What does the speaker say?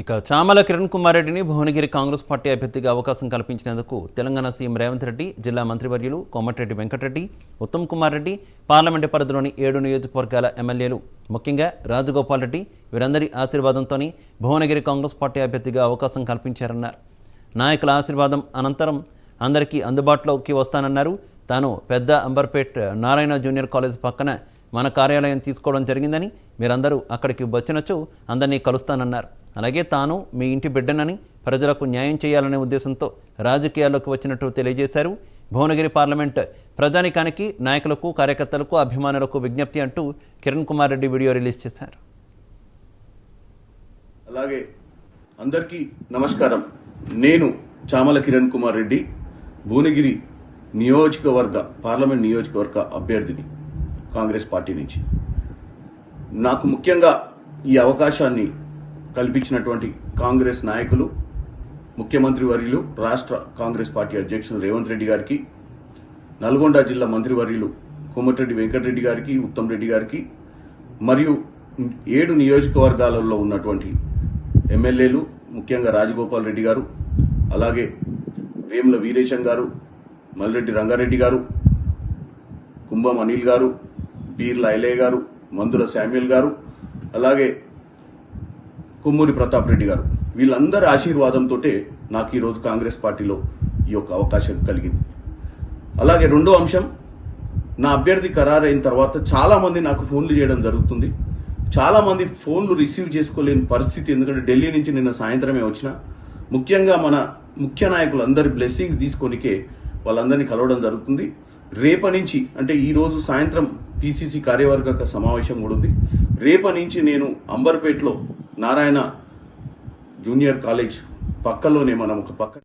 ఇక చామల కిరణ్ కుమార్ రెడ్డిని భువనగిరి కాంగ్రెస్ పార్టీ అభ్యర్థిగా అవకాశం కల్పించినందుకు తెలంగాణ సీఎం రేవంత్ రెడ్డి జిల్లా మంత్రివర్యులు కోమటిరెడ్డి వెంకటరెడ్డి ఉత్తమ్ కుమార్ రెడ్డి పార్లమెంటు పరిధిలోని ఏడు నియోజకవర్గాల ఎమ్మెల్యేలు ముఖ్యంగా రాజగోపాల్ రెడ్డి వీరందరి ఆశీర్వాదంతోని భువనగిరి కాంగ్రెస్ పార్టీ అభ్యర్థిగా అవకాశం కల్పించారన్నారు. నాయకుల ఆశీర్వాదం అనంతరం అందరికీ అందుబాటులోకి వస్తానన్నారు. తాను పెద్ద అంబర్పేట్ నారాయణ జూనియర్ కాలేజ్ పక్కన మన కార్యాలయం తీసుకోవడం జరిగిందని మీరందరూ అక్కడికి వచ్చినచో అందరినీ కలుస్తానన్నారు. అలాగే తాను మీ ఇంటి బిడ్డనని ప్రజలకు న్యాయం చేయాలనే ఉద్దేశంతో రాజకీయాల్లోకి వచ్చినట్టు తెలియజేశారు. భువనగిరి పార్లమెంట్ ప్రజానికానికి నాయకులకు కార్యకర్తలకు అభిమానులకు విజ్ఞప్తి అంటూ కిరణ్ కుమార్ రెడ్డి వీడియో రిలీజ్ చేశారు. అలాగే అందరికీ నమస్కారం. నేను చామల కిరణ్ కుమార్ రెడ్డి భువనగిరి నియోజకవర్గ పార్లమెంట్ నియోజకవర్గ అభ్యర్థిని కాంగ్రెస్ పార్టీ నుంచి. నాకు ముఖ్యంగా ఈ అవకాశాన్ని కల్పించినటువంటి కాంగ్రెస్ నాయకులు ముఖ్యమంత్రి వర్యులు రాష్ట్ర కాంగ్రెస్ పార్టీ అధ్యక్షులు రేవంత్ రెడ్డి గారికి నల్గొండ జిల్లా మంత్రివర్యులు కోమటిరెడ్డి వెంకటరెడ్డి గారికి ఉత్తమ్ రెడ్డి గారికి మరియు ఏడు నియోజకవర్గాలలో ఉన్నటువంటి ఎమ్మెల్యేలు ముఖ్యంగా రాజగోపాల్ రెడ్డి గారు అలాగే వేముల వీరేశం గారు మల్రెడ్డి రంగారెడ్డి గారు కుంభం అనిల్ గారు బీర్ల ఐలయ్య గారు మందుల శామ్యుల్ గారు అలాగే కొమ్మూరి ప్రతాప్ రెడ్డి గారు. వీళ్ళందరి ఆశీర్వాదంతో నాకు ఈరోజు కాంగ్రెస్ పార్టీలో ఈ యొక్క అవకాశం కలిగింది. అలాగే రెండో అంశం నా అభ్యర్థి ఖరారైన తర్వాత చాలామంది నాకు ఫోన్లు చేయడం జరుగుతుంది. చాలామంది ఫోన్లు రిసీవ్ చేసుకోలేని పరిస్థితి ఎందుకంటే ఢిల్లీ నుంచి నిన్న సాయంత్రమే వచ్చిన. ముఖ్యంగా మన ముఖ్య నాయకులు అందరి బ్లెస్సింగ్స్ తీసుకొనికే వాళ్ళందరినీ కలవడం జరుగుతుంది. రేప నుంచి అంటే ఈరోజు సాయంత్రం పిసిసి కార్యవర్గ సమావేశం కూడా ఉంది. రేప నుంచి నేను అంబర్పేటలో నారాయణ జూనియర్ కాలేజ్ పక్కలోనే మనం ఒక పక్క